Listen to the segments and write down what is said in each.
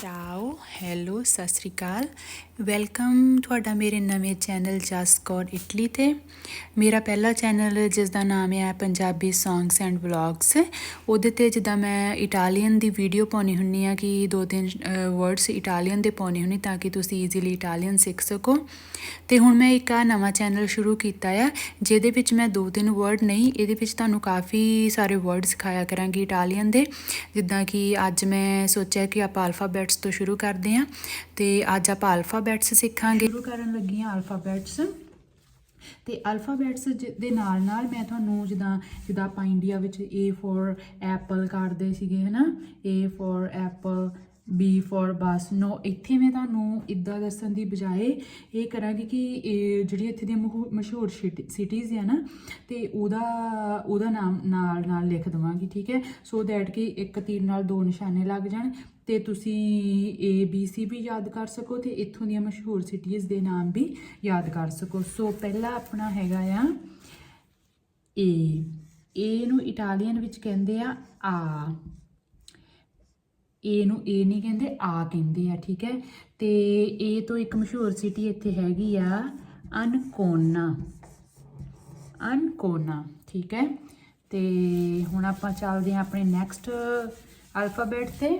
ਚਾਓ hello Sat Sri ਅਕਾਲ welcome ਤੁਹਾਡਾ ਮੇਰੇ ਨਵੇਂ ਚੈਨਲ ਜਸਟ ਗੋਡ ਇਟਲੀ ਤੇ। ਮੇਰਾ ਪਹਿਲਾ ਚੈਨਲ ਜਿਸ ਦਾ ਨਾਮ ਹੈ ਪੰਜਾਬੀ ਸੌਂਗਸ ਐਂਡ ਵਲੌਗਸ ਉਹਦੇ ਤੇ ਜਿੱਦਾਂ ਮੈਂ ਇਟਾਲੀਅਨ ਦੀ ਵੀਡੀਓ ਪਾਉਣੀ ਹੁੰਨੀ ਆ ਕਿ ਦੋ ਤਿੰਨ ਵਰਡਸ ਇਟਾਲੀਅਨ ਦੇ ਪਾਉਣੀ ਹੁੰਨੀ ਤਾਂ ਕਿ ਤੁਸੀਂ ਈਜ਼ੀਲੀ ਇਟਾਲੀਅਨ ਸਿੱਖ ਸਕੋ। ਤੇ ਹੁਣ ਮੈਂ ਇੱਕ ਆ ਨਵਾਂ ਚੈਨਲ ਸ਼ੁਰੂ ਕੀਤਾ ਆ, ਜਿਹਦੇ ਵਿੱਚ ਮੈਂ ਦੋ ਤਿੰਨ ਵਰਡ ਨਹੀਂ, ਇਹਦੇ ਵਿੱਚ ਤੁਹਾਨੂੰ ਕਾਫੀ ਸਾਰੇ ਵਰਡ ਸਿਖਾਇਆ ਕਰਾਂਗੀ ਇਟਾਲੀਅਨ ਦੇ। ਜਿੱਦਾਂ ਕਿ ਅੱਜ ਮੈਂ ਸੋਚਿਆ ਕਿ ਆਪਾਂ ਅਲਫਾਬੈਟਸ ਤੋਂ ਸ਼ੁਰੂ ਕਰਦੇ ਹਾਂ ਤੇ ਅੱਜ ਆਪਾਂ ਅਲਫਾਬੈਟਸ ਸਿੱਖਾਂਗੇ। ਸ਼ੁਰੂ ਕਰਨ ਲੱਗੀ ਹਾਂ ਅਲਫਾਬੈਟਸ ਤੇ ਅਲਫਾਬੈਟਸ ਦੇ ਨਾਲ ਨਾਲ ਮੈਂ ਤੁਹਾਨੂੰ ਜਿੱਦਾਂ ਜਿੱਦਾਂ ਆਪਾਂ ਇੰਡੀਆ ਵਿੱਚ A ਫॉर ਐਪਲ ਕਰਦੇ ਸੀਗੇ, ਹਨਾ? A for apple B for bus no ਇੱਥੇ ਮੈਂ ਤੁਹਾਨੂੰ ਇਦਾਂ ਦੱਸਣ ਦੀ ਬਜਾਏ ਇਹ ਕਰਾਂਗੀ ਕਿ, ਇਹ ਜਿਹੜੀ ਇੱਥੇ ਦੀਆਂ ਮਹੂ- ਮਸ਼ਹੂਰ ਸਿਟੀਜ਼ ਆ ਨਾ, ਤੇ ਉਹਦਾ ਉਹਦਾ ਨਾਮ ਨਾਲ ਨਾਲ ਲਿਖ ਦਵਾਂਗੀ, ਠੀਕ ਹੈ? ਸੋ ਦੈਟ ਕਿ ਇੱਕ ਤੀਰ ਨਾਲ ਦੋ ਨਿਸ਼ਾਨੇ ਲੱਗ ਜਾਣ, ਤੇ ਤੁਸੀਂ ਏ ਬੀ ਸੀ ਵੀ ਯਾਦ ਕਰ ਸਕੋ, ਤੇ ਇੱਥੋਂ ਦੀਆਂ ਮਸ਼ਹੂਰ ਸਿਟੀਜ਼ ਦੇ ਨਾਮ ਵੀ ਯਾਦ ਕਰ ਸਕੋ। ਸੋ ਪਹਿਲਾ ਆਪਣਾ ਹੈਗਾ ਆ ਏ A ਨੂੰ ਇਟਾਲੀਅਨ ਵਿੱਚ ਕਹਿੰਦੇ ਆ ਆ। ਏ ਨੂੰ ਏ ਨਹੀਂ ਕਹਿੰਦੇ, ਆ ਕਹਿੰਦੇ ਆ, ਠੀਕ ਹੈ? ਤੇ ਏ ਤੋਂ ਇੱਕ ਮਸ਼ਹੂਰ ਸਿਟੀ ਇੱਥੇ ਹੈਗੀ ਆ ਅਨਕੋਨਾ। ਅਨਕੋਨਾ, ਠੀਕ ਹੈ? ਤੇ ਹੁਣ ਆਪਾਂ ਚੱਲਦੇ ਹਾਂ ਆਪਣੇ ਨੈਕਸਟ ਅਲਫਾਬੈਟ ਤੇ।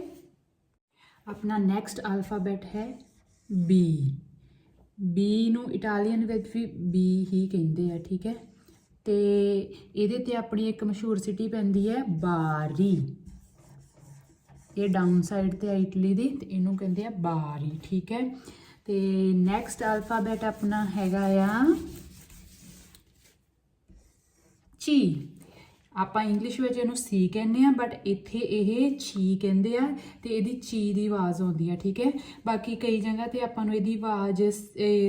ਆਪਣਾ ਨੈਕਸਟ ਅਲਫਾਬੈਟ ਹੈ ਬੀ ਬੀ ਨੂੰ ਇਟਾਲੀਅਨ ਵਿੱਚ ਵੀ ਬੀ ਹੀ ਕਹਿੰਦੇ ਆ, ਠੀਕ ਹੈ? ਤੇ ਇਹਦੇ ਤੇ ਆਪਣੀ ਇੱਕ ਮਸ਼ਹੂਰ ਸਿਟੀ ਪੈਂਦੀ ਹੈ ਬਾਰੀ। ਇਹ ਡਾਊਨ ਸਾਈਡ ਤੇ ਆ ਇਟਲੀ ਦੀ ਤੇ ਇਹਨੂੰ ਕਹਿੰਦੇ ਆ ਬਾਰੀ ਠੀਕ ਹੈ? ਤੇ ਨੈਕਸਟ ਅਲਫਾਬੈਟ ਆਪਣਾ ਹੈਗਾ ਆ ਚੀ। ਆਪਾਂ ਇੰਗਲਿਸ਼ ਵਿੱਚ ਇਹਨੂੰ ਸੀ ਕਹਿੰਦੇ ਆ ਬਟ ਇੱਥੇ ਇਹ ਛੀ ਕਹਿੰਦੇ ਆ ਤੇ ਇਹਦੀ ਚੀ ਦੀ ਆਵਾਜ਼ ਆਉਂਦੀ ਆ, ਠੀਕ ਹੈ? ਬਾਕੀ ਕਈ ਜਗ੍ਹਾ ਤੇ ਆਪਾਂ ਨੂੰ ਇਹਦੀ ਆਵਾਜ਼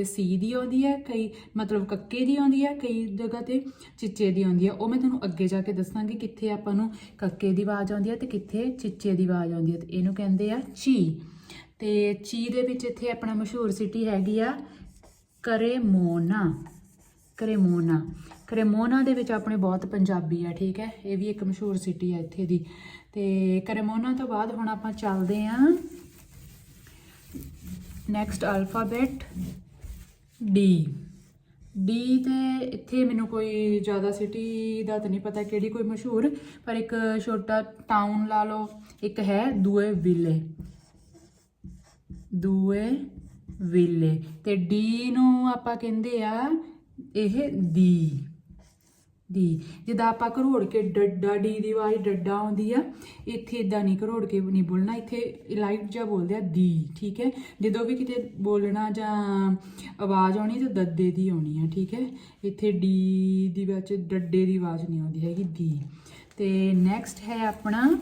ਸੀ ਦੀ ਆਉਂਦੀ ਹੈ ਕਈ ਮਤਲਬ ਕੱਕੇ ਦੀ ਆਉਂਦੀ ਹੈ ਕਈ ਜਗ੍ਹਾ ਤੇ ਚਿੱਚੇ ਦੀ ਆਉਂਦੀ ਹੈ ਉਹ ਮੈਂ ਤੁਹਾਨੂੰ ਅੱਗੇ ਜਾ ਕੇ ਦੱਸਾਂਗੀ ਕਿੱਥੇ ਆਪਾਂ ਨੂੰ ਕੱਕੇ ਦੀ ਆਵਾਜ਼ ਆਉਂਦੀ ਹੈ ਤੇ ਕਿੱਥੇ ਚਿੱਚੇ ਦੀ ਆਵਾਜ਼ ਆਉਂਦੀ ਹੈ ਤੇ ਇਹਨੂੰ ਕਹਿੰਦੇ ਆ ਚੀ। ਤੇ ਚੀ ਦੇ ਵਿੱਚ ਇੱਥੇ ਆਪਣਾ ਮਸ਼ਹੂਰ ਸਿਟੀ ਹੈਗੀ ਆ ਕਰੇਮੋਨਾ। ਕਰੇਮੋਨਾ। ਕਰੇਮੋਨਾ ਦੇ ਵਿੱਚ ਆਪਣੇ ਬਹੁਤ ਪੰਜਾਬੀ ਆ, ਠੀਕ ਹੈ? ਇਹ ਵੀ ਇੱਕ ਮਸ਼ਹੂਰ ਸਿਟੀ ਹੈ ਇੱਥੇ ਦੀ। ਤੇ ਕਰੇਮੋਨਾ ਤੋਂ ਬਾਅਦ ਹੁਣ ਆਪਾਂ ਚੱਲਦੇ ਆਂ ਨੈਕਸਟ ਅਲਫਾਬੈਟ ਡੀ ਡੀ ਤੇ ਇੱਥੇ ਮੈਨੂੰ ਕੋਈ ਜ਼ਿਆਦਾ ਸਿਟੀ ਦਾ ਤਾਂ ਨਹੀਂ ਪਤਾ ਕਿਹੜੀ ਕੋਈ ਮਸ਼ਹੂਰ, ਪਰ ਇੱਕ ਛੋਟਾ ਟਾਊਨ ਲਾ ਲਓ, ਇੱਕ ਹੈ ਦੂਏ ਵਿਲੇ। ਦੂਏ ਵਿਲੇ। ਤੇ ਡੀ ਨੂੰ ਆਪਾਂ ਕਹਿੰਦੇ ਆ ਇਹ ਦੀ ਦੀ। ਜਿੱਦਾਂ ਆਪਾਂ ਘਰੋੜ ਕੇ ਡੱਡਾ, ਡੀ ਦੀ ਆਵਾਜ਼ ਡੱਡਾ ਆਉਂਦੀ ਆ, ਇੱਥੇ ਇਦਾਂ ਨਹੀਂ ਘਰੋੜ ਕੇ ਨਹੀਂ ਬੋਲਣਾ, ਇੱਥੇ ਲਾਈਟ ਜਿਹਾ ਬੋਲਦੇ ਆ ਦੀ, ਠੀਕ ਹੈ? ਜਦੋਂ ਵੀ ਕਿਤੇ ਬੋਲਣਾ ਜਾਂ ਆਵਾਜ਼ ਆਉਣੀ ਤਾਂ ਦੱਦੇ ਦੀ ਆਉਣੀ ਆ, ਠੀਕ ਹੈ? ਇੱਥੇ ਡੀ ਦੀ ਵਿੱਚ ਡੱਡੇ ਦੀ ਆਵਾਜ਼ ਨਹੀਂ ਆਉਂਦੀ ਹੈਗੀ, ਦੀ। ਤੇ ਨੈਕਸਟ ਹੈ ਆਪਣਾ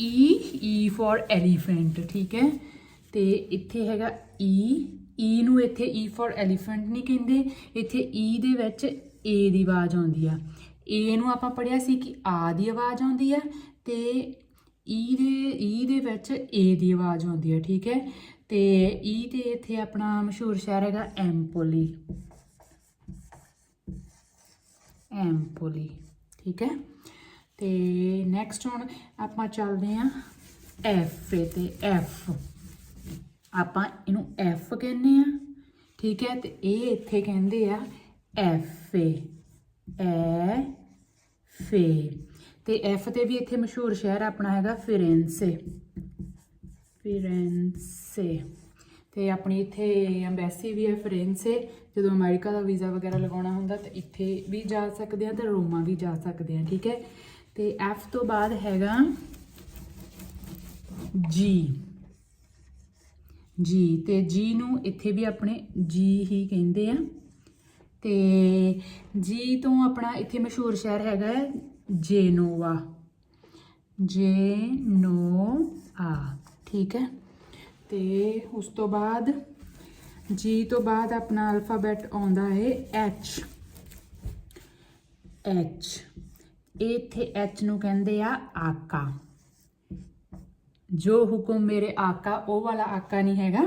ਈ ਈ ਫॉर ਐਲੀਫੈਂਟ ਠੀਕ ਹੈ? ਤੇ ਇੱਥੇ ਹੈਗਾ ਈ ਈ ਨੂੰ ਇੱਥੇ ਈ ਫॉर ਐਲੀਫੈਂਟ ਨਹੀਂ ਕਹਿੰਦੇ, ਇੱਥੇ ਈ ਦੇ ਵਿੱਚ ਏ ਦੀ ਆਵਾਜ਼ ਆਉਂਦੀ ਆ। ਏ ਨੂੰ ਆਪਾਂ ਪੜਿਆ ਸੀ ਕਿ ਆ ਦੀ ਆਵਾਜ਼ ਆਉਂਦੀ ਆ ਤੇ ਈ ਦੇ ਈ ਦੇ ਵਿੱਚ ਏ ਦੀ ਆਵਾਜ਼ ਆਉਂਦੀ ਆ, ਠੀਕ ਹੈ? ਤੇ ਈ ਤੇ ਇੱਥੇ ਆਪਣਾ ਮਸ਼ਹੂਰ ਸ਼ਹਿਰ ਹੈਗਾ ਐਮਪੋਲੀ ਐਮਪੋਲੀ ਠੀਕ ਹੈ? ਤੇ ਨੈਕਸਟ ਹੁਣ ਆਪਾਂ ਚੱਲਦੇ ਆਂ ਐਫ ਤੇ ਐਫ ਆਪਾਂ ਇਹਨੂੰ ਐਫ ਕਹਿੰਦੇ ਆ, ਠੀਕ ਹੈ, ਤੇ ਇਹ ਇੱਥੇ ਕਹਿੰਦੇ ਆ ਐਫ ਏ ਐ ਫੇ ਤੇ ਐਫ ਤੇ ਵੀ ਇੱਥੇ ਮਸ਼ਹੂਰ ਸ਼ਹਿਰ ਆਪਣਾ ਹੈਗਾ ਫਿਰੈਂਸੇ ਫਿਰੈਂਸੇ ਤੇ ਆਪਣੀ ਇੱਥੇ ਐਮਬੈਸੀ ਵੀ ਹੈ ਫਿਰੈਂਸੇ ਜਦੋਂ ਅਮਰੀਕਾ ਦਾ ਵੀਜ਼ਾ ਵਗੈਰਾ ਲਗਾਉਣਾ ਹੁੰਦਾ ਤਾਂ ਇੱਥੇ ਵੀ ਜਾ ਸਕਦੇ ਆ ਤੇ ਰੋਮਾ ਵੀ ਜਾ ਸਕਦੇ ਆ, ਠੀਕ ਹੈ, ਤੇ ਐਫ ਤੋਂ ਬਾਅਦ ਹੈਗਾ ਜੀ ਜੀ ਤੇ ਜੀ ਨੂੰ ਇੱਥੇ ਵੀ ਆਪਣੇ ਜੀ ਹੀ ਕਹਿੰਦੇ ਆ। ਤੇ ਜੀ ਤੋਂ ਆਪਣਾ ਇੱਥੇ ਮਸ਼ਹੂਰ ਸ਼ਹਿਰ ਹੈਗਾ ਹੈ ਜੇਨੋਵਾ। ਜੇਨੋਆ ਠੀਕ ਹੈ। ਤੇ ਉਸ ਤੋਂ ਬਾਅਦ, ਜੀ ਤੋਂ ਬਾਅਦ ਆਪਣਾ ਅਲਫਾਬੈਟ ਆਉਂਦਾ ਹੈ ਐਚ ਐਚ ਇੱਥੇ ਐਚ ਨੂੰ ਕਹਿੰਦੇ ਆ ਆਕਾ। ਜੋ ਹੁਕਮ ਮੇਰੇ ਆਕਾ, ਉਹ ਵਾਲਾ ਆਕਾ ਨਹੀਂ ਹੈਗਾ।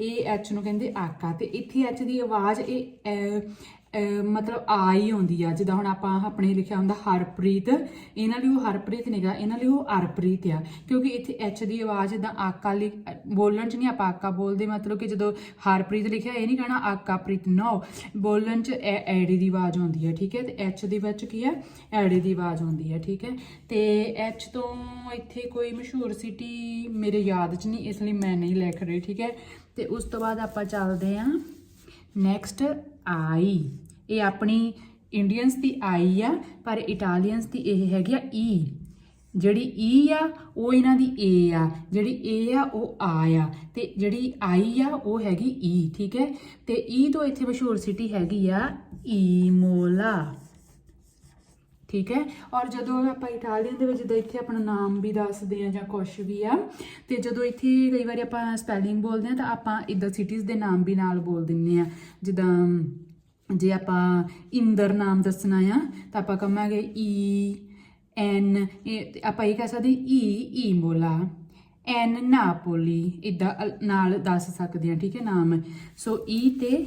ਇਹ ਐਚ ਨੂੰ ਕਹਿੰਦੇ ਆਕਾ ਤੇ ਇੱਥੇ ਐਚ ਦੀ ਆਵਾਜ਼ ਇਹ ਮਤਲਬ ਆ ਹੀ ਆਉਂਦੀ ਆ। ਜਿੱਦਾਂ ਹੁਣ ਆਪਾਂ ਆਪਣੇ ਲਿਖਿਆ ਹੁੰਦਾ ਹਰਪ੍ਰੀਤ, ਇਹਨਾਂ ਲਈ ਉਹ ਹਰਪ੍ਰੀਤ ਨਹੀਂਗਾ ਇਹਨਾਂ ਲਈ ਉਹ ਹਰਪ੍ਰੀਤ ਆ। ਕਿਉਂਕਿ ਇੱਥੇ ਐਚ ਦੀ ਆਵਾਜ਼ ਜਿੱਦਾਂ ਆਕਾ ਲਿ, ਬੋਲਣ ਚ ਨਹੀਂ ਆਪਾਂ ਆਕਾ ਬੋਲਦੇ, ਮਤਲਬ ਕਿ ਜਦੋਂ ਹਰਪ੍ਰੀਤ ਲਿਖਿਆ, ਇਹ ਨਹੀਂ ਕਹਿਣਾ ਆਕਾਪ੍ਰੀਤ ਨੋ ਬੋਲਣ ਚ ਐ- ਐੜੀ ਦੀ ਆਵਾਜ਼ ਆਉਂਦੀ ਹੈ ਠੀਕ ਹੈ? ਤੇ ਐਚ ਦੇ ਵਿੱਚ ਕੀ ਹੈ ਐੜੀ ਦੀ ਆਵਾਜ਼ ਆਉਂਦੀ ਹੈ ਠੀਕ ਹੈ? ਤੇ ਐਚ ਤੋਂ ਇੱਥੇ ਕੋਈ ਮਸ਼ਹੂਰ ਸਿਟੀ ਮੇਰੇ ਯਾਦ ਚ ਨਹੀਂ ਇਸ ਲਈ ਮੈਂ ਨਹੀਂ ਲਿਖ ਰਹੀ, ਠੀਕ ਹੈ? ਤੇ ਉਸ ਤੋਂ ਬਾਅਦ ਆਪਾਂ ਚੱਲਦੇ ਆਂ ਨੈਕਸਟ ਆਈ ਇਹ ਆਪਣੀ ਇੰਡੀਅਨਸ ਦੀ ਆਈ ਆ, ਪਰ ਇਟਾਲੀਅਨਸ ਦੀ ਇਹ ਹੈਗੀ ਆ ਈ ਜਿਹੜੀ ਈ ਆ, ਉਹ ਇਹਨਾਂ ਦੀ ਏ ਆ। ਜਿਹੜੀ ਏ ਆ, ਉਹ ਆ ਆ। ਤੇ ਜਿਹੜੀ ਆਈ ਆ, ਉਹ ਹੈਗੀ ਈ ਠੀਕ ਹੈ? ਤੇ ਈ ਤੋਂ ਇੱਥੇ ਮਸ਼ਹੂਰ ਸਿਟੀ ਹੈਗੀ ਆ ਈਮੋਲਾ ਠੀਕ ਹੈ? ਔਰ ਜਦੋਂ ਆਪਾਂ ਇਟਾਲੀਅਨ ਦੇ ਵਿੱਚ ਜਿੱਦਾਂ ਇੱਥੇ ਆਪਣਾ ਨਾਮ ਵੀ ਦੱਸਦੇ ਆ ਜਾਂ ਕੁਝ ਵੀ ਆ, ਤੇ ਜਦੋਂ ਇੱਥੇ ਕਈ ਵਾਰੀ ਆਪਾਂ ਸਪੈਲਿੰਗ ਬੋਲਦੇ ਆ ਤਾਂ ਆਪਾਂ ਇਦਾਂ ਸਿਟੀਜ਼ ਦੇ ਨਾਮ ਵੀ ਨਾਲ ਬੋਲ ਦਿੰਨੇ ਆ ਜਿੱਦਾਂ ਜੇ ਆਪਾਂ ਇੰਦਰ ਨਾਮ ਦੱਸਣਾ ਆ, ਤਾਂ ਆਪਾਂ ਕਹਾਂਗੇ ਈ, ਐਨ, ਇਹ ਆਪਾਂ ਇਹ ਕਹਿ ਸਕਦੇ ਈ ਈ ਈਮੋਲਾ ਐਨ ਨਾਪੋਲੀ ਇਦਾਂ ਨਾਲ ਦੱਸ ਸਕਦੇ ਆ, ਠੀਕ ਹੈ, ਨਾਮ। ਸੋ ਈ ਤੇ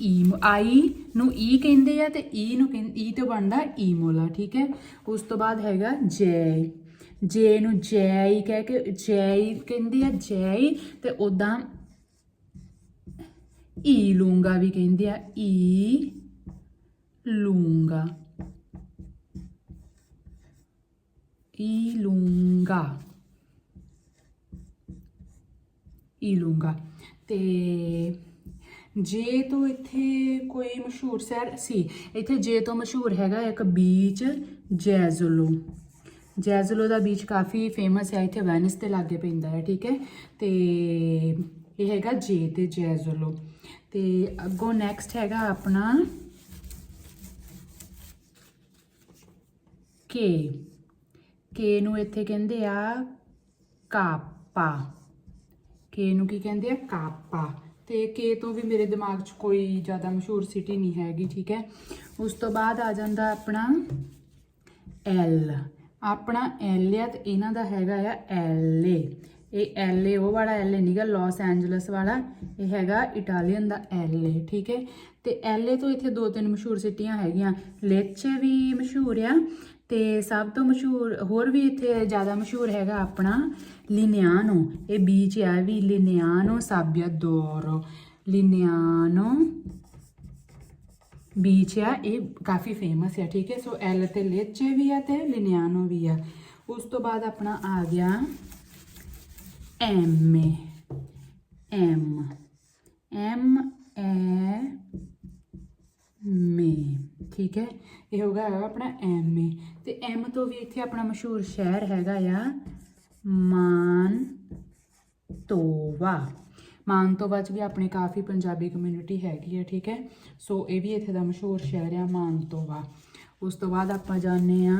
ਈ ਆਈ ਨੂੰ ਈ ਕਹਿੰਦੇ ਆ ਤੇ ਈ ਨੂੰ ਕਹਿੰਦੇ ਈ ਤੋਂ ਬਣਦਾ ਈ ਮੋਲਾ, ਠੀਕ ਹੈ। ਉਸ ਤੋਂ ਬਾਅਦ ਹੈਗਾ ਜੈ, ਜੇ ਨੂੰ ਜੈ ਹੀ ਕਹਿ ਕੇ, ਜੈ ਹੀ ਕਹਿੰਦੇ ਆ, ਜੈ ਹੀ ਤੇ ਉਦਾਂ ਈ ਲੂੰਗਾ ਵੀ ਕਹਿੰਦੇ ਆ ਈ ਲੂੰਗਾ ਈ ਲੂੰਗਾ ਈ ਲੂੰਗਾ ਤੇ ਜੇ ਤੋਂ ਇੱਥੇ ਕੋਈ ਮਸ਼ਹੂਰ ਸ਼ਹਿਰ ਸੀ ਇੱਥੇ ਜੇ ਤੋਂ ਮਸ਼ਹੂਰ ਹੈਗਾ ਇੱਕ ਬੀਚ ਜੈਜ਼ੁਲੋ ਜੈਜ਼ਲੋ ਦਾ ਬੀਚ ਕਾਫੀ ਫੇਮਸ ਹੈ ਇੱਥੇ ਵੈਨਿਸ ਤੇ ਲਾਗੇ ਪੈਂਦਾ ਹੈ ਠੀਕ ਹੈ ਤੇ ਇਹ ਹੈਗਾ ਜੇ ਤੇ ਜੈਜ਼ੁਲੋ ਤੇ ਅੱਗੋਂ ਨੈਕਸਟ ਹੈਗਾ ਆਪਣਾ ਕੇ। ਕੇ ਨੂੰ ਇੱਥੇ ਕਹਿੰਦੇ ਆ ਕਾਪਾ। ਕੇ ਨੂੰ ਕੀ ਕਹਿੰਦੇ ਆ? ਕਾਪਾ। ਤੇ ਕੇ ਤੋਂ ਵੀ ਮੇਰੇ ਦਿਮਾਗ 'ਚ ਕੋਈ ਜ਼ਿਆਦਾ ਮਸ਼ਹੂਰ ਸਿਟੀ ਨਹੀਂ ਹੈਗੀ, ਠੀਕ ਹੈ? ਉਸ ਤੋਂ ਬਾਅਦ ਆ ਜਾਂਦਾ ਆਪਣਾ ਐਲ ਆਪਣਾ ਐਲ ਆ ਤੇ ਇਹਨਾਂ ਦਾ ਹੈਗਾ ਆ ਐਲ ਏ ਇਹ ਐਲ ਏ ਉਹ ਵਾਲਾ ਐਲ ਏ ਨਹੀਂਗਾ ਲਾਸ ਐਂਜਲਸ ਵਾਲਾ, ਇਹ ਹੈਗਾ ਇਟਾਲੀਅਨ ਦਾ ਐਲ ਏ ਠੀਕ ਹੈ? ਤੇ ਐਲ ਏ ਤੋਂ ਇੱਥੇ ਦੋ ਤਿੰਨ ਮਸ਼ਹੂਰ ਸਿਟੀਆਂ ਹੈਗੀਆਂ। ਲੇਚੇ ਵੀ ਮਸ਼ਹੂਰ ਆ ਤੇ ਸਭ ਤੋਂ ਮਸ਼ਹੂਰ, ਹੋਰ ਵੀ ਇੱਥੇ ਜ਼ਿਆਦਾ ਮਸ਼ਹੂਰ ਹੈਗਾ ਆਪਣਾ ਲਿਨਿਆਨੋ ਇਹ ਬੀਚ ਆ ਵੀ ਲਿਨਿਆਨੋ ਸਾਬਿਆਦੋਰੋ ਲਿਨਿਆਨੋ ਬੀਚ ਆ, ਇਹ ਕਾਫੀ ਫੇਮਸ ਆ, ਠੀਕ ਹੈ? ਸੋ ਐਲ ਤੇ ਲੇਚੇ ਵੀ ਆ ਤੇ ਲਿਨਿਆਨੋ ਵੀ ਆ। ਉਸ ਤੋਂ ਬਾਅਦ ਆਪਣਾ ਆ ਗਿਆ ਐਮ ਐਮ ਐਮ ਐ ਮੇ ਠੀਕ ਹੈ? ਇਹ ਹੋਗਾ ਆਪਣਾ ਐਮ ਏ ਤੇ ਐਮ ਤੋਂ ਵੀ ਇੱਥੇ ਆਪਣਾ ਮਸ਼ਹੂਰ ਸ਼ਹਿਰ ਹੈਗਾ ਆ ਮਾਨ ਤੋਵਾ ਮਾਨਤੋਵਾ ਚ ਵੀ ਆਪਣੀ ਕਾਫੀ ਪੰਜਾਬੀ ਕਮਿਊਨਿਟੀ ਹੈਗੀ ਹੈ ਠੀਕ ਹੈ? ਸੋ ਇਹ ਵੀ ਇੱਥੇ ਦਾ ਮਸ਼ਹੂਰ ਸ਼ਹਿਰ ਆ ਮਾਨਤੋਵਾ। ਉਸ ਤੋਂ ਬਾਅਦ ਆਪਾਂ ਜਾਣੇ ਆ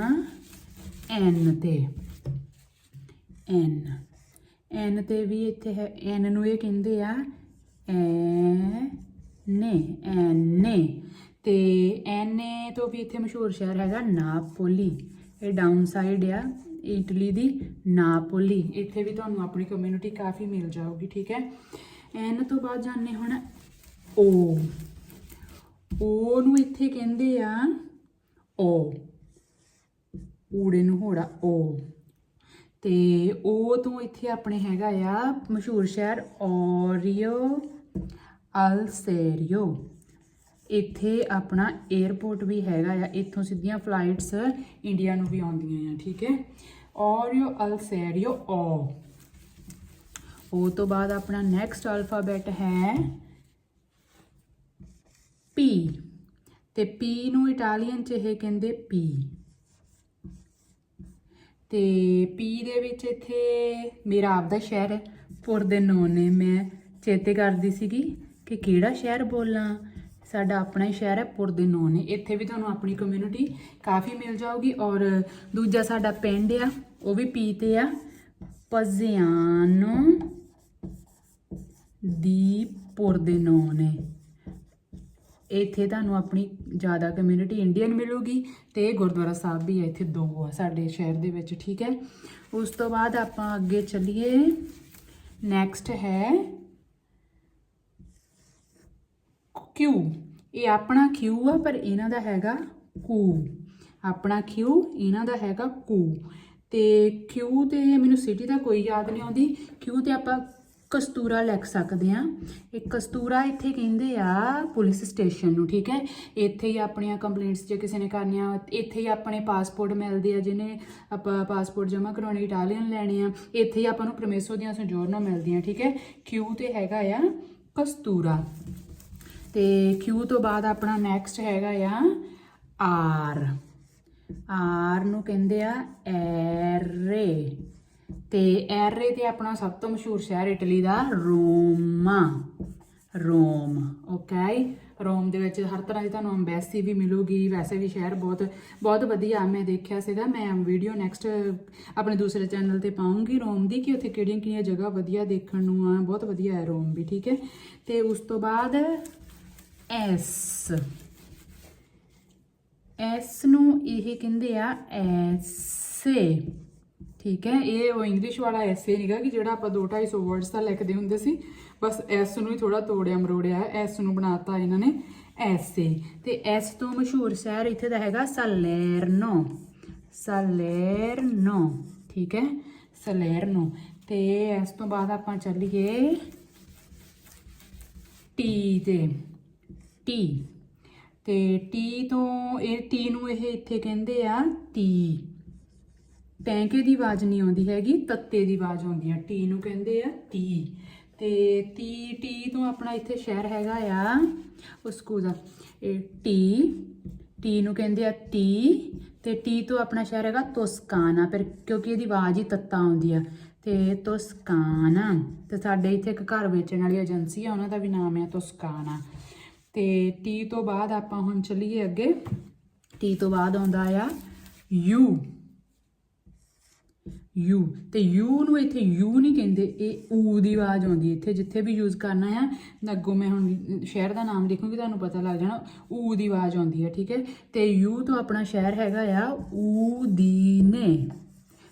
ਐਨ ਤੇ। ਐਨ ਐਨ ਤੇ ਵੀ ਇੱਥੇ ਹੈ, ਐਨ ਨੂੰ ਇਹ ਕਹਿੰਦੇ ਆ ਐ ਨੇ ਐਨੇ ਤੇ ਐਨੇ ਤੋਂ ਵੀ ਇੱਥੇ ਮਸ਼ਹੂਰ ਸ਼ਹਿਰ ਹੈਗਾ ਨਾਪੋਲੀ। ਇਹ ਡਾਊਨ ਸਾਈਡ ਆ, ਇਟਲੀ ਦੀ ਨਾਪੋਲੀ। ਇੱਥੇ ਵੀ ਤੁਹਾਨੂੰ ਆਪਣੀ ਕਮਿਊਨਿਟੀ ਕਾਫੀ ਮਿਲ ਜਾਊਗੀ, ਠੀਕ ਹੈ? ਐਨ ਤੋਂ ਬਾਅਦ ਜਾਣੇ ਹੁਣ ਓ। ਓ ਨੂੰ ਇੱਥੇ ਕਹਿੰਦੇ ਆ ਓ। ਊੜੇ ਨੂੰ ਹੋੜਾ ਓ। ਤੇ ਉਹ ਤੋਂ ਇੱਥੇ ਆਪਣੇ ਹੈਗਾ ਆ ਮਸ਼ਹੂਰ ਸ਼ਹਿਰ ਔਰੀਓ ਅਲਸੇਰੀਓ। ਇੱਥੇ ਆਪਣਾ 에ਅਰਪੋਰਟ ਵੀ ਹੈਗਾ ਆ। ਇੱਥੋਂ ਸਿੱਧੀਆਂ ਫਲਾਈਟਸ ਇੰਡੀਆ ਨੂੰ ਵੀ ਆਉਂਦੀਆਂ ਆ, ਠੀਕ ਹੈ? ਔਰੀਓ ਅਲਸੇਰੀਓ ਓ। ਉਹ ਤੋਂ ਬਾਅਦ ਆਪਣਾ ਨੈਕਸਟ ਅਲਫਾਬੈਟ ਹੈ ਪੀ ਤੇ ਪੀ ਨੂੰ ਇਟਾਲੀਅਨ ਚ ਇਹ ਕਹਿੰਦੇ ਪੀ ਤੇ ਪੀ ਦੇ ਵਿੱਚ ਇੱਥੇ ਮੇਰਾ ਆਪਦਾ ਸ਼ਹਿਰ ਹੈ, ਪੁਰ ਦੇ ਨੌ ਨੇ। ਮੈਂ ਚੇਤੇ ਕਰਦੀ ਸੀਗੀ ਕਿ ਕਿਹੜਾ ਸ਼ਹਿਰ ਬੋਲਾਂ। ਸਾਡਾ ਆਪਣਾ ਹੀ ਸ਼ਹਿਰ ਹੈ, ਪੁਰ ਦੇ ਨੌ ਨੇ। ਇੱਥੇ ਵੀ ਤੁਹਾਨੂੰ ਆਪਣੀ ਕਮਿਊਨਿਟੀ ਕਾਫੀ ਮਿਲ ਜਾਊਗੀ ਔਰ ਦੂਜਾ ਸਾਡਾ ਪਿੰਡ ਆ, ਉਹ ਵੀ ਪੀ ਤੇ ਆ। ਪਜ਼ਿਆਨੋ ਦੀ ਪੁਰ ਦੇ ਨੌ ਨੇ। ਇੱਥੇ ਤੁਹਾਨੂੰ ਆਪਣੀ ਜ਼ਿਆਦਾ ਕਮਿਊਨਿਟੀ ਇੰਡੀਅਨ ਮਿਲੂਗੀ ਤੇ ਗੁਰਦੁਆਰਾ ਸਾਹਿਬ ਵੀ ਹੈ ਇੱਥੇ ਦੋ ਆ ਸਾਡੇ ਸ਼ਹਿਰ ਦੇ ਵਿੱਚ, ਠੀਕ ਹੈ? ਉਸ ਤੋਂ ਬਾਅਦ ਆਪਾਂ ਅੱਗੇ ਚੱਲੀਏ। ਨੈਕਸਟ ਹੈ ਕਿਊ ਇਹ ਆਪਣਾ ਕਿਊ ਆ, ਪਰ ਇਹਨਾਂ ਦਾ ਹੈਗਾ ਕੂ। ਆਪਣਾ ਕਿਊ ਇਹਨਾਂ ਦਾ ਹੈਗਾ ਕੂ। ਤੇ ਕਿਊ ਤੇ ਮੈਨੂੰ ਸਿਟੀ ਦਾ ਕੋਈ ਯਾਦ ਨਹੀਂ ਆਉਂਦੀ। ਕਿਊ ਤੇ ਆਪਾਂ ਕਸਤੂਰਾ ਲਿਖ ਸਕਦੇ ਆ ਇਹ ਕਸਤੂਰਾ ਇੱਥੇ ਕਹਿੰਦੇ ਆ ਪੁਲਿਸ ਸਟੇਸ਼ਨ ਨੂੰ, ਠੀਕ ਹੈ? ਇੱਥੇ ਹੀ ਆਪਣੀਆਂ ਕੰਪਲੇਂਟਸ ਜੇ ਕਿਸੇ ਨੇ ਕਰਨੀਆਂ, ਇੱਥੇ ਹੀ ਆਪਣੇ ਪਾਸਪੋਰਟ ਮਿਲਦੇ ਆ ਜਿਹਨੇ ਆਪਾਂ ਪਾਸਪੋਰਟ ਜਮ੍ਹਾਂ ਕਰਾਉਣੇ ਇਟਾਲੀਅਨ ਲੈਣੇ ਆ, ਇੱਥੇ ਹੀ ਆਪਾਂ ਨੂੰ ਪ੍ਰਮੇਸੋ ਦੀਆਂ ਸੰਜੋਰਨਾਂ ਮਿਲਦੀਆਂ, ਠੀਕ ਹੈ? ਕਿਊ ਤੇ ਹੈਗਾ ਆ ਕਸਤੂਰਾ। ਤੇ ਕਿਊ ਤੋਂ ਬਾਅਦ ਆਪਣਾ ਨੈਕਸਟ ਹੈਗਾ ਆ ਆਰ ਆਰ ਨੂੰ ਕਹਿੰਦੇ ਆ ਐਰੇ ਤੇ ਐਰੇ ਤੇ ਆਪਣਾ ਸਭ ਤੋਂ ਮਸ਼ਹੂਰ ਸ਼ਹਿਰ ਇਟਲੀ ਦਾ ਰੋਮਾ। ਰੋਮ ਓਕੇ ਰੋਮ ਦੇ ਵਿੱਚ ਹਰ ਤਰ੍ਹਾਂ ਦੀ ਤੁਹਾਨੂੰ ਐਮਬੈਸੀ ਵੀ ਮਿਲੂਗੀ, ਵੈਸੇ ਵੀ ਸ਼ਹਿਰ ਬਹੁਤ ਬਹੁਤ ਵਧੀਆ ਮੈਂ ਦੇਖਿਆ ਸੀਗਾ। ਮੈਂ ਵੀਡੀਓ ਨੈਕਸਟ ਆਪਣੇ ਦੂਸਰੇ ਚੈਨਲ ਤੇ ਪਾਉਂਗੀ ਰੋਮ ਦੀ, ਕਿ ਉੱਥੇ ਕਿਹੜੀਆਂ ਕਿਹੜੀਆਂ ਜਗ੍ਹਾ ਵਧੀਆ ਦੇਖਣ ਨੂੰ ਆ। ਬਹੁਤ ਵਧੀਆ ਹੈ ਰੋਮ ਵੀ, ਠੀਕ ਹੈ? ਤੇ ਉਸ ਤੋਂ ਬਾਅਦ ਐਸ ਐਸ ਨੂੰ ਇਹ ਕਹਿੰਦੇ ਆ ਐਸੇ। ਠੀਕ ਹੈ, ਇਹ ਉਹ ਇੰਗਲਿਸ਼ ਵਾਲਾ ਐਸੇ ਨਹੀਂਗਾ ਕਿ ਜਿਹੜਾ ਆਪਾਂ 2 250 ਵਰਡਸ ਦਾ ਲਿਖਦੇ ਹੁੰਦੇ ਸੀ, ਬਸ ਐਸ ਨੂੰ ਹੀ ਥੋੜਾ ਤੋੜਿਆ, ਮਰੋੜਿਆ ਐਸ ਨੂੰ ਬਣਾਤਾ ਇਹਨਾਂ ਨੇ ਐਸੇ ਤੇ ਐਸ ਤੋਂ ਮਸ਼ਹੂਰ ਸ਼ਹਿਰ ਇੱਥੇ ਦਾ ਹੈਗਾ ਸਲੇਰਨੋ ਸਲੇਰਨੋ ਠੀਕ ਹੈ ਸਲੇਰਨੋ ਤੇ ਇਸ ਤੋਂ ਬਾਅਦ ਆਪਾਂ ਚੱਲੀਏ ਟੀ ਤੇ ਟੀ ਤੇ ਟੀ ਤੋਂ ਇਹ ਟੀ ਨੂੰ ਇਹ ਇੱਥੇ ਕਹਿੰਦੇ ਆ ਤੀ ਟੈਂਕੇ ਦੀ ਆਵਾਜ਼ ਨਹੀਂ ਆਉਂਦੀ ਹੈਗੀ, ਤੱਤੇ ਦੀ ਆਵਾਜ਼ ਆਉਂਦੀ ਆ, ਟੀ ਨੂੰ ਕਹਿੰਦੇ ਆ ਤੀ ਤੇ ਤੀ ਟੀ ਤੋਂ ਆਪਣਾ ਇੱਥੇ ਸ਼ਹਿਰ ਹੈਗਾ ਆ ਉਸਕੂਜ਼ਾ ਇਹ ਟੀ ਟੀ ਨੂੰ ਕਹਿੰਦੇ ਆ ਟੀ, ਤੇ ਟੀ ਤੋਂ ਆਪਣਾ ਸ਼ਹਿਰ ਹੈਗਾ ਤੁਸਕਾਨਾ ਪਰ ਕਿਉਂਕਿ ਇਹਦੀ ਆਵਾਜ਼ ਹੀ ਤੱਤਾ ਆਉਂਦੀ ਆ। ਤੇ ਤੋਸਕਾਨਾ, ਤੇ ਸਾਡੇ ਇੱਥੇ ਇੱਕ ਘਰ ਵੇਚਣ ਵਾਲੀ ਏਜੰਸੀ ਆ, ਉਹਨਾਂ ਦਾ ਵੀ ਨਾਮ ਹੈ ਤੋਸਕਾਨਾ। ਤੇ ਟੀ ਤੋਂ ਬਾਅਦ ਆਪਾਂ ਹੁਣ ਚੱਲੀਏ ਅੱਗੇ। ਟੀ ਤੋਂ ਬਾਅਦ ਆਉਂਦਾ ਆ ਯੂ। ਯੂ। ਤੇ ਯੂ ਨੂੰ ਇੱਥੇ ਯੂ ਨਹੀਂ ਕਹਿੰਦੇ, ਇਹ ਊ ਦੀ ਆਵਾਜ਼ ਆਉਂਦੀ ਇੱਥੇ ਜਿੱਥੇ ਵੀ ਯੂਜ਼ ਕਰਨਾ ਆ ਅੱਗੋਂ ਮੈਂ ਹੁਣ ਸ਼ਹਿਰ ਦਾ ਨਾਮ ਲਿਖੂੰਗੀ, ਤੁਹਾਨੂੰ ਪਤਾ ਲੱਗ ਜਾਣਾ, ਊ ਦੀ ਆਵਾਜ਼ ਆਉਂਦੀ ਹੈ, ਠੀਕ ਹੈ? ਤੇ ਯੂ ਤੋਂ ਆਪਣਾ ਸ਼ਹਿਰ ਹੈਗਾ ਆ ਊ ਦੀ ਨੇ।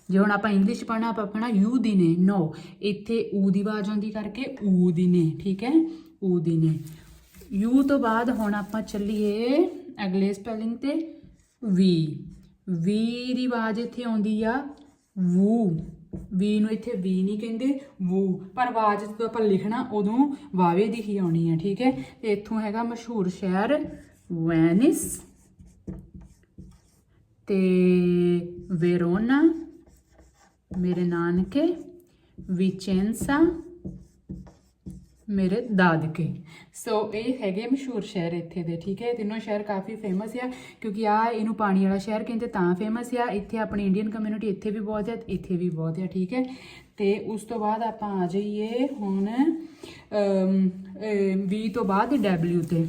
ਜੇ ਹੁਣ ਆਪਾਂ ਇੰਗਲਿਸ਼ ਪੜ੍ਹਨਾ, ਆਪਾਂ ਪੜ੍ਹਨਾ ਯੂ ਦੀ ਨੇ। ਨੋ ਇੱਥੇ ਊ ਦੀ ਆਵਾਜ਼ ਆਉਂਦੀ ਕਰਕੇ ਊ ਦੀ ਨੇ, ਠੀਕ ਹੈ? ਊ ਦੀ ਨੇ। ਯੂ ਤੋਂ ਬਾਅਦ ਹੁਣ ਆਪਾਂ ਚੱਲੀਏ ਅਗਲੇ ਸਪੈਲਿੰਗ ਤੇ, ਵੀ। ਵੀ ਦੀ ਆਵਾਜ਼ ਇੱਥੇ ਆਉਂਦੀ ਆ ਵੂ। ਵੀ ਨੂੰ ਇੱਥੇ ਵੀ ਨਹੀਂ ਕਹਿੰਦੇ, ਵੂ। ਪਰ ਆਵਾਜ਼ ਜਦੋਂ ਆਪਾਂ ਲਿਖਣਾ, ਉਦੋਂ ਵਾਵੇ ਦੀ ਹੀ ਆਉਣੀ ਹੈ ਠੀਕ ਹੈ? ਤੇ ਇੱਥੋਂ ਹੈਗਾ ਮਸ਼ਹੂਰ ਸ਼ਹਿਰ ਵੈਨਿਸ। ਤੇ ਵੇਰੋਨਾ, ਮੇਰੇ ਨਾਨਕੇ ਵਿਚੈਂਸਾ ਮੇਰੇ ਦਾਦਕੇ। ਸੋ ਇਹ ਹੈਗੇ ਮਸ਼ਹੂਰ ਸ਼ਹਿਰ ਇੱਥੇ ਦੇ, ਠੀਕ ਹੈ? ਤਿੰਨੋਂ ਸ਼ਹਿਰ ਕਾਫੀ ਫੇਮਸ ਆ, ਕਿਉਂਕਿ ਆ ਇਹਨੂੰ ਪਾਣੀ ਵਾਲਾ ਸ਼ਹਿਰ ਕਹਿੰਦੇ, ਤਾਂ ਫੇਮਸ ਆ। ਇੱਥੇ ਆਪਣੀ ਇੰਡੀਅਨ ਕਮਿਊਨਿਟੀ ਇੱਥੇ ਵੀ ਬਹੁਤ ਹੈ ਇੱਥੇ ਵੀ ਬਹੁਤ ਹੈ ਠੀਕ ਹੈ? ਤੇ ਉਸ ਤੋਂ ਬਾਅਦ ਆਪਾਂ ਆ ਜਾਈਏ ਹੁਣ ਵੀ ਤੋਂ ਬਾਅਦ ਡਬਲਯੂ ਤੇ।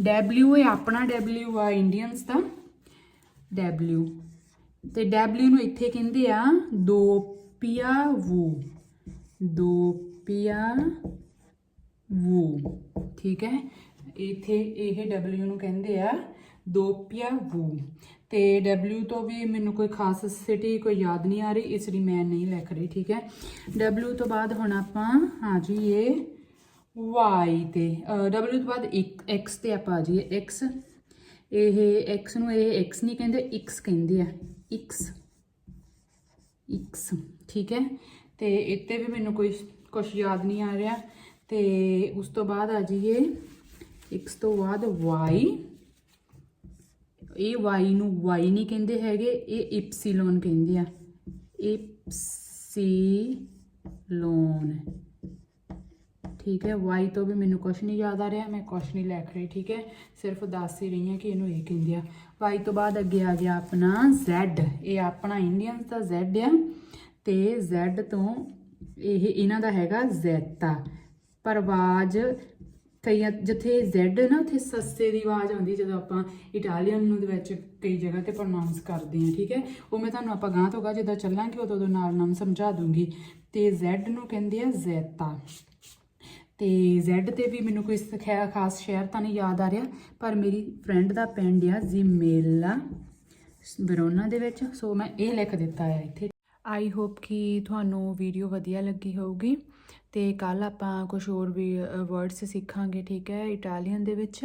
ਡਬਲਯੂ ਇਹ ਆਪਣਾ ਡਬਲਯੂ ਆ ਇੰਡੀਅਨਸ ਦਾ। ਡਬਲਯੂ ਤੇ ਡਬਲਯੂ ਨੂੰ ਇੱਥੇ ਕਹਿੰਦੇ ਆ, ਦੋ ਪਿਆ ਵੂ। ਦੋ ਵੂ, ਠੀਕ ਹੈ? ਇੱਥੇ ਇਹ ਡਬਲਯੂ ਨੂੰ ਕਹਿੰਦੇ ਆ ਦੋਪਿਆ ਵੂ। ਤੇ ਡਬਲਯੂ ਤੋਂ ਵੀ ਮੈਨੂੰ ਕੋਈ ਖਾਸ ਸਿਟੀ ਕੋਈ ਯਾਦ ਨਹੀਂ ਆ ਰਹੀ, ਇਸ ਲਈ ਮੈਂ ਨਹੀਂ ਲਿਖ ਰਹੀ, ਠੀਕ ਹੈ? ਡਬਲਯੂ ਤੋਂ ਬਾਅਦ ਹੁਣ ਆਪਾਂ ਆ ਜਾਈਏ y ਤੇ। ਡਬਲਯੂ ਤੋਂ ਬਾਅਦ ਇੱਕ x ਤੇ ਆਪਾਂ ਆ ਜਾਈਏ, x ਇਹ x ਨੂੰ ਇਹ x ਨਹੀਂ ਕਹਿੰਦੇ, x ਕਹਿੰਦੇ ਆ, x x, ਠੀਕ ਹੈ? ਤੇ ਇੱਥੇ ਵੀ ਮੈਨੂੰ ਕੋਈ ਕੁਝ ਯਾਦ ਨਹੀਂ ਆ ਰਿਹਾ। ਤੇ ਉਸ ਤੋਂ ਬਾਅਦ ਆ ਜਾਈਏ। x ਤੋਂ ਬਾਅਦ y ਇਹ y ਨੂੰ y ਨਹੀਂ ਕਹਿੰਦੇ ਹੈਗੇ, ਇਹ ਇਪਸਿਲੋਨ ਕਹਿੰਦੇ ਆ। ਇਪਸਿਲੋਨ। ਠੀਕ ਹੈ y ਤੋਂ ਵੀ ਮੈਨੂੰ ਕੁਝ ਨਹੀਂ ਯਾਦ ਆ ਰਿਹਾ, ਮੈਂ ਕੁਝ ਨਹੀਂ ਲਿਖ ਰਹੀ, ਠੀਕ ਹੈ। ਸਿਰਫ ਦੱਸ ਹੀ ਰਹੀ ਹਾਂ ਕਿ ਇਹਨੂੰ ਇਹ ਕਹਿੰਦੇ ਆ। y ਤੋਂ ਬਾਅਦ ਅੱਗੇ ਆ ਗਿਆ ਆਪਣਾ z ਇਹ ਆਪਣਾ ਇੰਡੀਅਨਸ ਦਾ z ਆ। ਤੇ z ਤੋਂ ਇਹ ਇਹਨਾਂ ਦਾ ਹੈਗਾ ਜ਼ੈਤਾ। ਪਰ ਆਵਾਜ਼ ਕਈਆਂ, ਜਿੱਥੇ Z ਨਾ, ਉੱਥੇ ਸੱਸੇ ਦੀ ਆਵਾਜ਼ ਆਉਂਦੀ ਜਦੋਂ ਆਪਾਂ ਇਟਾਲੀਅਨ ਨੂੰ ਦੇ ਵਿੱਚ ਕਈ ਜਗ੍ਹਾ ਤੇ ਪ੍ਰੋਨਾਂਸ ਕਰਦੇ ਹਾਂ, ਠੀਕ ਹੈ? ਉਹ ਮੈਂ ਤੁਹਾਨੂੰ ਆਪਾਂ ਗਾਂ ਤੋਂ ਗਾਂ ਜਿੱਦਾਂ ਚੱਲਾਂਗੇ, ਉਦੋਂ ਉਦੋਂ ਨਾਲ ਨਾਲ ਸਮਝਾ ਦੂੰਗੀ। ਤੇ Z ਨੂੰ ਕਹਿੰਦੇ ਆ ਜ਼ੈਤਾ। ਤੇ Z ਤੇ ਵੀ ਮੈਨੂੰ ਕੋਈ ਸਿਖਿਆ ਖਾਸ ਸ਼ਹਿਰ ਤਾਂ ਨਹੀਂ ਯਾਦ ਆ ਰਿਹਾ, ਪਰ ਮੇਰੀ ਫਰੈਂਡ ਦਾ ਪਿੰਡ ਆ ਜ਼ਿਮੇਲਾ, ਵਰੋਨਾ ਦੇ ਵਿੱਚ। ਸੋ ਮੈਂ ਇਹ ਲਿਖ ਦਿੱਤਾ ਹੈ ਇੱਥੇ। ਆਈ ਹੋਪ ਕਿ ਤੁਹਾਨੂੰ ਵੀਡੀਓ ਵਧੀਆ ਲੱਗੀ ਹੋਊਗੀ ਤੇ ਕੱਲ ਆਪਾਂ ਕੁਝ ਹੋਰ ਵੀ ਵਰਡਸ ਸਿੱਖਾਂਗੇ, ਠੀਕ ਹੈ ਇਟਾਲੀਅਨ ਦੇ ਵਿੱਚ।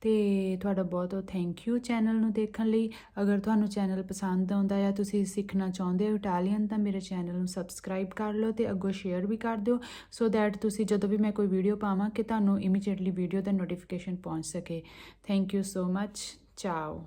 ਤੇ ਤੁਹਾਡਾ ਬਹੁਤ ਬਹੁਤ ਥੈਂਕ ਯੂ ਚੈਨਲ ਨੂੰ ਦੇਖਣ ਲਈ। ਅਗਰ ਤੁਹਾਨੂੰ ਚੈਨਲ ਪਸੰਦ ਆਉਂਦਾ ਜਾਂ ਤੁਸੀਂ ਸਿੱਖਣਾ ਚਾਹੁੰਦੇ ਹੋ ਇਟਾਲੀਅਨ ਤਾਂ ਮੇਰੇ ਚੈਨਲ ਨੂੰ ਸਬਸਕ੍ਰਾਈਬ ਕਰ ਲਓ ਤੇ ਅੱਗੋਂ ਸ਼ੇਅਰ ਵੀ ਕਰ ਦਿਓ। ਸੋ ਦੈਟ ਤੁਸੀਂ ਜਦੋਂ ਵੀ ਮੈਂ ਕੋਈ ਵੀਡੀਓ ਪਾਵਾਂ ਕਿ ਤੁਹਾਨੂੰ ਇਮੀਡੀਏਟਲੀ ਵੀਡੀਓ ਦਾ ਨੋਟੀਫਿਕੇਸ਼ਨ ਪਹੁੰਚ ਸਕੇ। Thank you so much ਚਾਓ